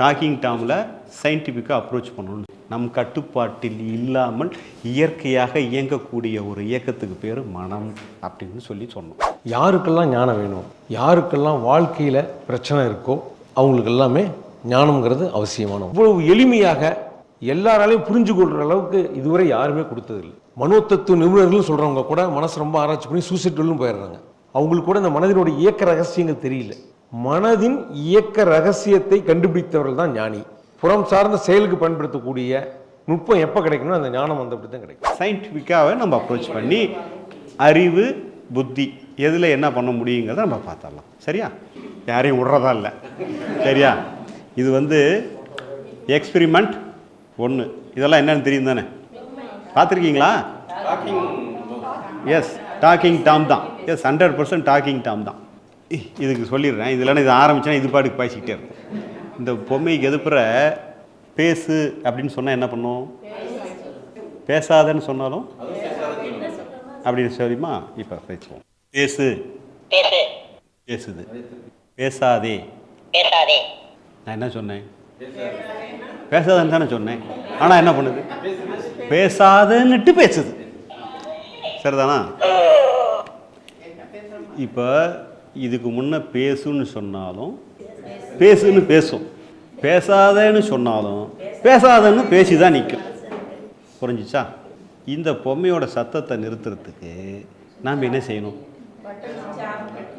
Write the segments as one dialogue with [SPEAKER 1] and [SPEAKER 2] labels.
[SPEAKER 1] Docking டாமில் சயின்டிஃபிக்காக approach பண்ணணும். நம் கட்டுப்பாட்டில் இல்லாமல் இயற்கையாக இயங்கக்கூடிய ஒரு இயக்கத்துக்கு பேர் மனம் அப்படின்னு சொல்லி சொன்னோம்.
[SPEAKER 2] யாருக்கெல்லாம் ஞானம் வேணும் யாருக்கெல்லாம் வாழ்க்கையில் பிரச்சனை இருக்கோ அவங்களுக்கு எல்லாமே ஞானம்ங்கிறது அவசியமான இவ்வளவு எளிமையாக எல்லாராலையும் புரிஞ்சு கொள்கிற அளவுக்கு இதுவரை யாருமே கொடுத்ததில்லை. மனோத்தத்துவ நிபுணர்கள் சொல்கிறவங்க கூட மனசு ரொம்ப ஆராய்ச்சி பண்ணி சூசைட்டுன்னு போயிடுறாங்க. அவங்களுக்கு கூட இந்த மனதினுடைய இயக்க ரகசியங்கள் தெரியல. மனதின் இயக்க ரகசியத்தை கண்டுபிடித்தவர்கள் தான் ஞானி. புறம் சார்ந்த செயலுக்கு பயன்படுத்தக்கூடிய நுட்பம் எப்போ கிடைக்கணும் அந்த ஞானம் வந்தபடி தான் கிடைக்கும்.
[SPEAKER 1] சயின்டிஃபிக்காக நம்ம அப்ரோச் பண்ணி அறிவு புத்தி எதில் என்ன பண்ண முடியுங்கிறத நம்ம பார்த்துடலாம். சரியா? யாரையும் விட்றதா இல்லை. சரியா? இது வந்து எக்ஸ்பிரிமெண்ட் ஒன்று இதெல்லாம் என்னன்னு தெரியும் தானே? பார்த்துருக்கீங்களா? எஸ் டாக்கிங் டாம் தான். Yes hundred percent talking Tom தான். இதுக்கு சொல்லிடுறேன். இது இல்லைன்னா இது ஆரம்பிச்சேன்னா இது பாட்டுக்கு பேசிக்கிட்டே இருக்கும். இந்த பொம்மைக்கு எதுப்புற பேசு அப்படின்னு சொன்னால் என்ன பண்ணும்? பேசாதன்னு சொன்னாலும் அப்படின்னு சொல்லிமா இப்போ பேசுவோம். பேசு.
[SPEAKER 3] பேசு.
[SPEAKER 1] பேசுது. பேசாதே.
[SPEAKER 3] பேசாதே.
[SPEAKER 1] நான் என்ன சொன்னேன்? பேசாதன்னு தானே சொன்னேன். ஆனால் என்ன பண்ணுது? பேசாதன்னுட்டு பேசுது. சரிதானா? இப்போ இதுக்கு முன்ன பேசுன்னு சொன்னாலும் பேசுன்னு பேசும். பேசாதேன்னு சொன்னாலும் பேசாதன்னு பேசி தான் நிற்கும் புரிஞ்சிச்சா? இந்த பொம்மையோட சத்தத்தை நிறுத்துறதுக்கு நாம் என்ன செய்யணும்?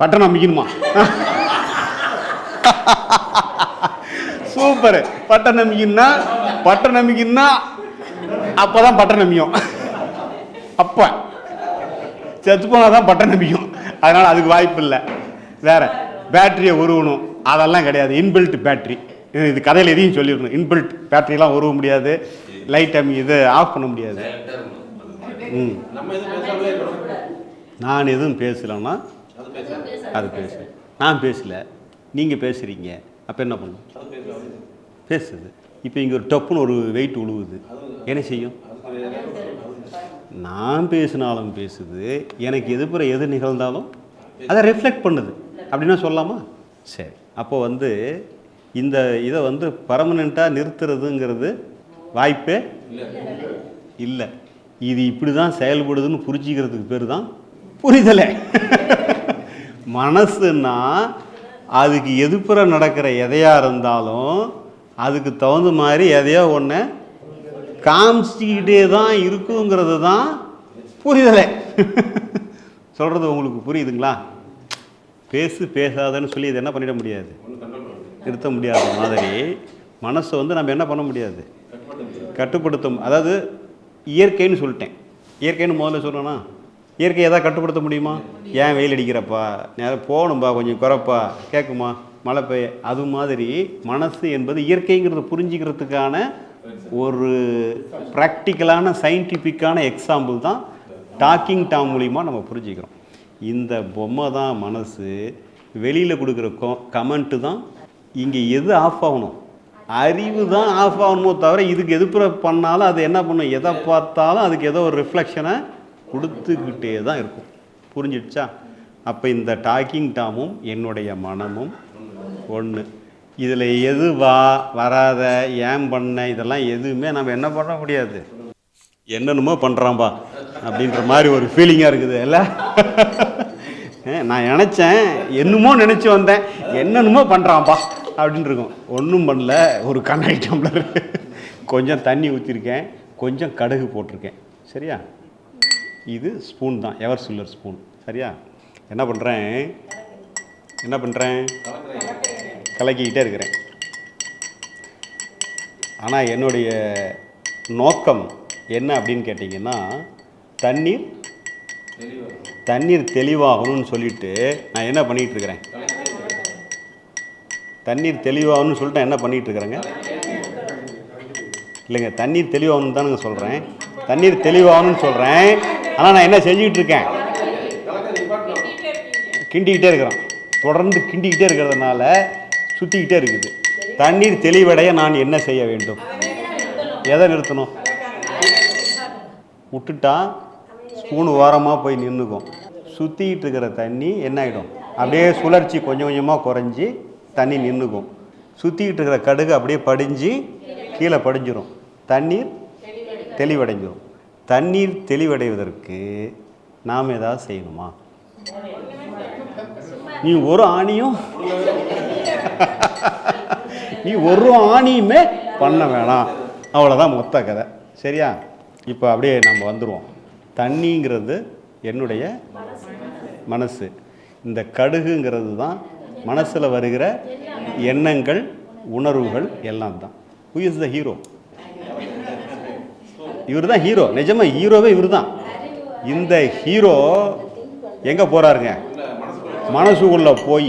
[SPEAKER 1] பட்டன் அமைக்கணுமா? சூப்பர். பட்ட நம்பிக்கைன்னா பட்ட நம்பிக்கைன்னா அப்பதான் பட்ட நம்பியும் அப்ப. செத்து போனால் தான் பட்ட நம்பிக்கும் அதனால் அதுக்கு வாய்ப்பு இல்லை. வேற. பேட்டரியை உருவணும். அதெல்லாம் கிடையாது. இன்பில்ட் பேட்டரி இது கதையில் எதையும் சொல்லிடணும் இன்பில்ட் பேட்டரிலாம் உருவ முடியாது. லைட் அமி இது ஆஃப் பண்ண முடியாது. ம். நான் எதுவும் பேசலன்னா அது பேசு. நான் பேசல. நீங்கள் பேசுகிறீங்க அப்போ என்ன பண்ணும்? பேசுது. இப்போ இங்கே ஒரு டப்புன்னு ஒரு வெயிட் உழுவுது. என்ன செய்யும்? நான் பேசினாலும் பேசுது. எனக்கு எதிர்ப்புற எது நிகழ்ந்தாலும் அதை ரிஃப்ளெக்ட் பண்ணுது. அப்படின்னா சொல்லலாமா சரி. அப்போ வந்து இந்த இதை வந்து பர்மனெண்ட்டாக நிறுத்துறதுங்கிறது வாய்ப்பே இல்லை. இது இப்படி தான் செயல்படுதுன்னு புரிஞ்சிக்கிறதுக்கு பேர் தான் புரிதலை. மனசுன்னா அதுக்கு எதிர்ப்புற நடக்கிற எதையா இருந்தாலும் அதுக்கு தகுந்த மாதிரி எதையோ ஒன்று காமிச்சிக்கிட்டே தான் இருக்குங்கிறது தான் புரிதலை. சொல்கிறது உங்களுக்கு புரியுதுங்களா? பேசு பேசாதன்னு சொல்லி இது என்ன பண்ணிட முடியாது? நிறுத்த முடியாத மாதிரி மனசை வந்து நம்ம என்ன பண்ண முடியாது? கட்டுப்படுத்தும். அதாவது இயற்கைன்னு சொல்லிட்டேன். இயற்கைன்னு முதல்ல சொல்லணும்னா இயற்கை எதாவது கட்டுப்படுத்த முடியுமா? ஏன் வெயில் அடிக்கிறப்பா? நேரம் போகணும்பா கொஞ்சம் குறைப்பா? கேட்குமா? மழை பெய்ய? அது மாதிரி மனசு என்பது இயற்கைங்கிறத புரிஞ்சுக்கிறதுக்கான ஒரு ப்ராக்டிக்கலான சயின்டிஃபிக்கான எக்ஸாம்பிள் தான் டாக்கிங் டாம் மூலிமா நம்ம புரிஞ்சுக்கிறோம். இந்த பொம்மை தான் மனசு வெளியில் கொடுக்குற கொ கமெண்ட்டு தான் இங்கே எது ஆஃப் ஆகணும்? அறிவு தான் ஆஃப் ஆகணுமோ தவிர இதுக்கு எதிர்ப்புற பண்ணாலும் அது என்ன பண்ணும்? எதை பார்த்தாலும் அதுக்கு ஏதோ ஒரு ரிஃப்ளெக்ஷனை கொடுத்துக்கிட்டே தான் இருக்கும். புரிஞ்சிடுச்சா? அப்போ இந்த டாக்கிங் டாமும் என்னுடைய மனமும் ஒன்று இதில் எது வா வராத ஏன் பண்ண இதெல்லாம் எதுவுமே நம்ம என்ன பண்ண முடியாது. என்னென்னமோ பண்ணுறான்பா அப்படின்ற மாதிரி ஒரு ஃபீலிங்காக இருக்குது இல்லை? நான் நினச்சேன் என்னமோ நினச்சி வந்தேன். என்னென்னமோ பண்ணுறான்ப்பா அப்படின்னு இருக்கும். ஒன்றும் பண்ணல ஒரு கண்ணாடி டம்ளர் கொஞ்சம் தண்ணி ஊற்றிருக்கேன் கொஞ்சம் கடுகு போட்டிருக்கேன். சரியா? இது ஸ்பூன் தான் எவர் சில்லர் ஸ்பூன் சரியா? என்ன பண்ணுறேன் என்ன பண்ணுறேன் கலக்கிக்கிட்டே இருக்கிறேன். ஆனால் என்னுடைய நோக்கம் என்ன அப்படின்னு கேட்டிங்கன்னா தண்ணீர் தண்ணீர் தெளிவாகணும்னு சொல்லிட்டு நான் என்ன பண்ணிட்டு இருக்கிறேன் தண்ணீர் தெளிவாகணும்னு சொல்லிட்டு நான் என்ன பண்ணிட்டு இருக்கிறேங்க இல்லைங்க தண்ணீர் தெளிவாகணும்னு தானுங்க சொல்கிறேன் தண்ணீர் தெளிவாகணும்னு சொல்கிறேன் ஆனால் நான் என்ன செஞ்சுக்கிட்டு இருக்கேன் கிண்டிக்கிட்டே இருக்கிறோம். தொடர்ந்து கிண்டிக்கிட்டே இருக்கிறதுனால சுற்றிக்கிட்டே இருக்குது. தண்ணீர் தெளிவடைய நான் என்ன செய்ய வேண்டும்? எதை நிறுத்தணும்? விட்டுட்டா மூணு ஓரமாக போய் நின்றுக்கும் சுற்றிக்கிட்டு இருக்கிற தண்ணி என்ன ஆகிடும் அப்படியே சுழற்சி கொஞ்சம் கொஞ்சமாக குறைஞ்சி தண்ணி நின்றுக்கும் சுற்றிக்கிட்டு இருக்கிற கடுகு அப்படியே படிஞ்சு கீழே படிஞ்சிரும். தண்ணீர் தெளிவடைஞ்சிரும். தண்ணீர் தெளிவடைவதற்கு நாம் ஏதாவது செய்யணுமா? நீ ஒரு ஆணியும் நீ ஒரு ஆணியுமே பண்ண வேணாம். அவ்வளோதான் மொத்த கதை. சரியா? இப்போ அப்படியே நம்ம வந்துடுவோம் தண்ணிங்கிறது என்னுடைய மனசு. இந்த கடுகுங்கிறது தான் மனசில் வருகிற எண்ணங்கள் உணர்வுகள் எல்லாம் தான். ஹூ இஸ் த ஹீரோ இவர் தான் ஹீரோ நிஜமாக ஹீரோவே இவர் தான் இந்த ஹீரோ எங்கே போகிறாருங்க மனசுக்குள்ளே போய்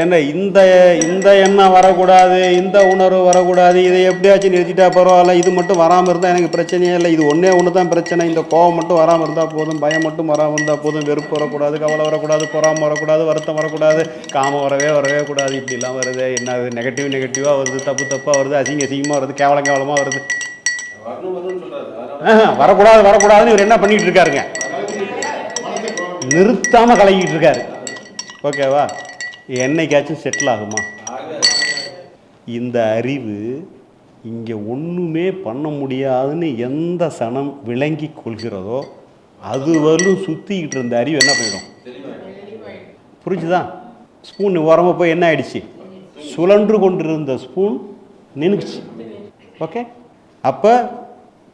[SPEAKER 1] ஏன்னா இந்த இந்த எண்ணம் வரக்கூடாது இந்த உணர்வு வரக்கூடாது இதை எப்படியாச்சும் நிறுத்திட்டா பரவாயில்ல. இது மட்டும் வராமல் இருந்தால் எனக்கு பிரச்சனையே இல்லை. இது ஒன்றே ஒன்று தான் பிரச்சனை. இந்த கோவம் மட்டும் வராமல் இருந்தால் போதும். பயம் மட்டும் வராமல் இருந்தால் போதும். வெறுப்பு வரக்கூடாது கவலை வரக்கூடாது பொறாமல் வரக்கூடாது வருத்தம் வரக்கூடாது. காமம் வரவே வரவே கூடாது. இப்படிலாம் வருது. என்ன நெகட்டிவ் நெகட்டிவாக வருது. தப்பு தப்பாக வருது. அசிங்க அசிங்கமாக வருது. கேவலம் கேவலமாக வருது. வரக்கூடாது வரக்கூடாதுன்னு இவர் என்ன பண்ணிட்டு இருக்காருங்க? நிறுத்தாம கலக்கிட்டு இருக்காரு. ஓகேவா? என்னைக்காச்சும் செட்டில் ஆகுமா? இந்த அறிவு இங்கே ஒன்றுமே பண்ண முடியாதுன்னு எந்த சனம் விளங்கி கொள்கிறதோ அது வரலும் சுற்றிக்கிட்டு இருந்த அறிவு என்ன பண்ணிடும் புரிஞ்சுதா? ஸ்பூன் உரமாக போய் என்ன ஆயிடுச்சு? சுழன்று கொண்டிருந்த ஸ்பூன் நின்றுச்சு ஓகே அப்போ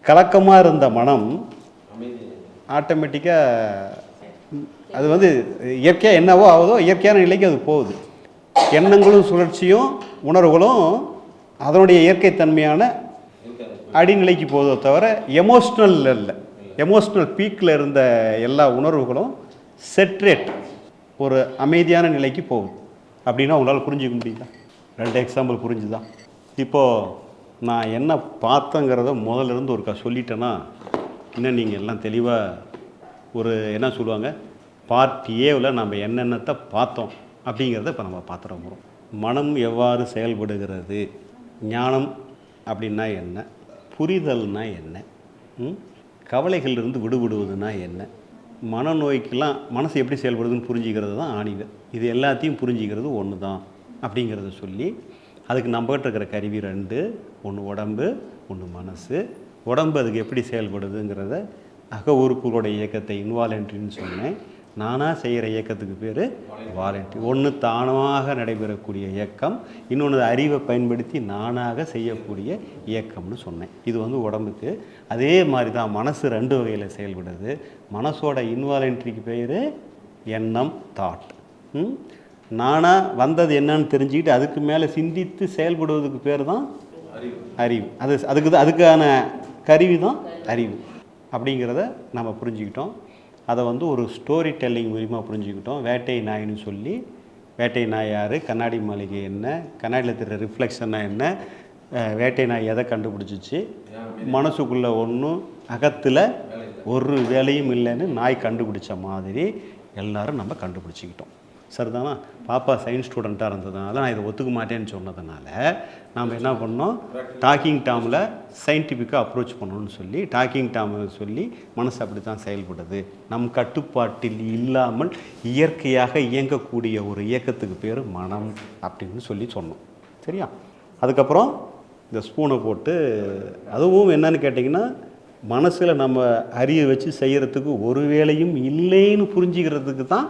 [SPEAKER 1] கலக்கமாக இருந்த மனம் ஆட்டோமேட்டிக்காக அது வந்து இயற்கையாக என்னவோ ஆகுதோ இயற்கையான நிலைக்கு அது போகுது. எண்ணங்களும் சுழற்சியும் உணர்வுகளும் அதனுடைய இயற்கை தன்மையான அடிநிலைக்கு போதோ தவிர எமோஷ்னல் இல்லை. எமோஷ்னல் பீக்கில் இருந்த எல்லா உணர்வுகளும் செட்ரேட் ஒரு அமைதியான நிலைக்கு போகுது. அப்படின்னா உங்களால் புரிஞ்சுக்க முடியுதா? ரெண்டு எக்ஸாம்பிள் புரிஞ்சுதான் இப்போது நான் என்ன பார்த்தேங்கிறத முதல்ல இருந்து ஒருக்கா சொல்லிட்டேன்னா இன்னும் நீங்கள் எல்லாம் தெளிவாக ஒரு என்ன சொல்லுவாங்க? பார்ட் ஏவில் நம்ம என்னென்னத்தை பார்த்தோம் அப்படிங்கிறத இப்போ நம்ம பார்த்துட போகிறோம் மனம் எவ்வாறு செயல்படுகிறது? ஞானம் அப்படின்னா என்ன? புரிதல்னா என்ன? கவலைகளிலிருந்து விடுபடுவதுனா என்ன? மனநோய்க்கெல்லாம் மனசு எப்படி செயல்படுதுன்னு புரிஞ்சுக்கிறது தான் ஆணிவர் இது எல்லாத்தையும் புரிஞ்சுக்கிறது ஒன்று தான் அப்படிங்கிறத சொல்லி அதுக்கு நம்மகிட்ட இருக்கிற கருவி ரெண்டு ஒன்று உடம்பு ஒன்று மனசு. உடம்பு அதுக்கு எப்படி செயல்படுதுங்கிறத அக உறுப்புகளுடைய இயக்கத்தை இன்வாலன்ட்ரின்னு சொன்னேன். நானாக செய்கிற இயக்கத்துக்கு பேர் வாலண்டியர். ஒன்று தானமாக நடைபெறக்கூடிய இயக்கம் இன்னொன்று அறிவை பயன்படுத்தி நானாக செய்யக்கூடிய இயக்கம்னு சொன்னேன். இது வந்து உடம்புக்கு. அதே மாதிரி தான் மனசு ரெண்டு வகையில் செயல்படுது. மனசோட இன்வாலன்ட்ரிக்கு பேர் எண்ணம் தாட் ம்? நானாக வந்தது என்னன்னு தெரிஞ்சுக்கிட்டு அதுக்கு மேலே சிந்தித்து செயல்படுவதுக்கு பேர் தான் அறிவு. அது அதுக்கு தான் அதுக்கான கருவி தான் அறிவு. அப்படிங்கிறத நம்ம புரிஞ்சுக்கிட்டோம். அதை வந்து ஒரு ஸ்டோரி டெல்லிங் மூலிமா புரிஞ்சுக்கிட்டோம். வேட்டை நாயின்னு சொல்லி வேட்டை நாய் யார்? கண்ணாடி மாளிகை என்ன? கண்ணாடியில் தெரிகிற ரிஃப்ளெக்ஷன்னா என்ன? வேட்டை நாய் எதை கண்டுபிடிச்சிச்சு? மனசுக்குள்ளே ஒன்றும் அகத்தில் ஒரு வேலையும் இல்லைன்னு நாய் கண்டுபிடிச்ச மாதிரி எல்லாரும் நம்ம கண்டுபிடிச்சிக்கிட்டோம். சரிதானா? பாப்பா சயின்ஸ் ஸ்டூடெண்ட்டாக இருந்ததுனால நான் இதை ஒத்துக்க மாட்டேன்னு சொன்னதுனால நாம் என்ன பண்ணோம்? டாக்கிங் டாமில் சயின்டிஃபிக்காக அப்ரோச் பண்ணணும்னு சொல்லி டாக்கிங் டாமில் சொல்லி மனசு அப்படி தான் செயல்படுது. நம் கட்டுப்பாட்டில் இல்லாமல் இயற்கையாக இயங்கக்கூடிய ஒரு இயக்கத்துக்கு பேர் மனம் அப்படின்னு சொல்லி சொன்னோம். சரியா? அதுக்கப்புறம் இந்த ஸ்பூனை போட்டு அதுவும் என்னன்னு கேட்டிங்கன்னா மனசில் நம்ம அறிய வச்சு செய்கிறதுக்கு ஒரு வேலையும் இல்லைன்னு புரிஞ்சுக்கிறதுக்கு தான்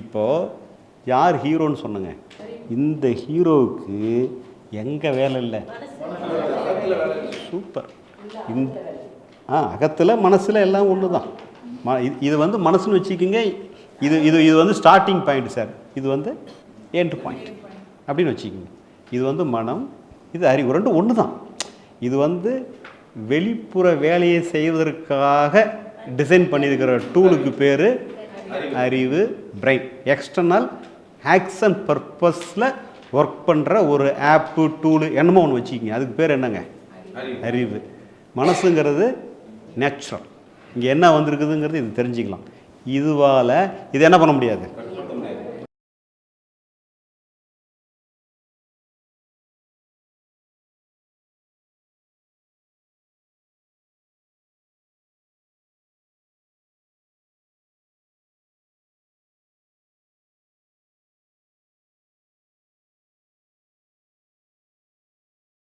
[SPEAKER 1] இப்போது யார் ஹீரோன்னு சொன்னங்க இந்த ஹீரோவுக்கு எங்கே வேலை இல்லை? சூப்பர். இந் ஆ அகத்தில் மனசில் எல்லாம் ஒன்று தான் ம இது- இது வந்து மனசுன்னு வச்சுக்கோங்க. இது இது இது வந்து ஸ்டார்டிங் பாயிண்ட் சார் இது வந்து எண்ட் பாயிண்ட் அப்படின்னு வச்சுக்கோங்க. இது வந்து மனம் இது அறிவு ரெண்டும் ஒன்று தான் இது வந்து வெளிப்புற வேலையை செய்வதற்காக டிசைன் பண்ணியிருக்கிற டூலுக்கு பேர் அறிவு பிரெயின் எக்ஸ்டர்னல் ஆக்ஷன் பர்பஸில் ஒர்க் பண்ணுற ஒரு ஆப்பு டூலு என்னமோ ஒன்று வச்சுக்கிங்க. அதுக்கு பேர் என்னங்க? அறிவு. மனசுங்கிறது நேச்சுரல் இங்கே என்ன வந்திருக்குதுங்கிறது இது தெரிஞ்சுக்கலாம். இதுவால் இது என்ன பண்ண முடியாது?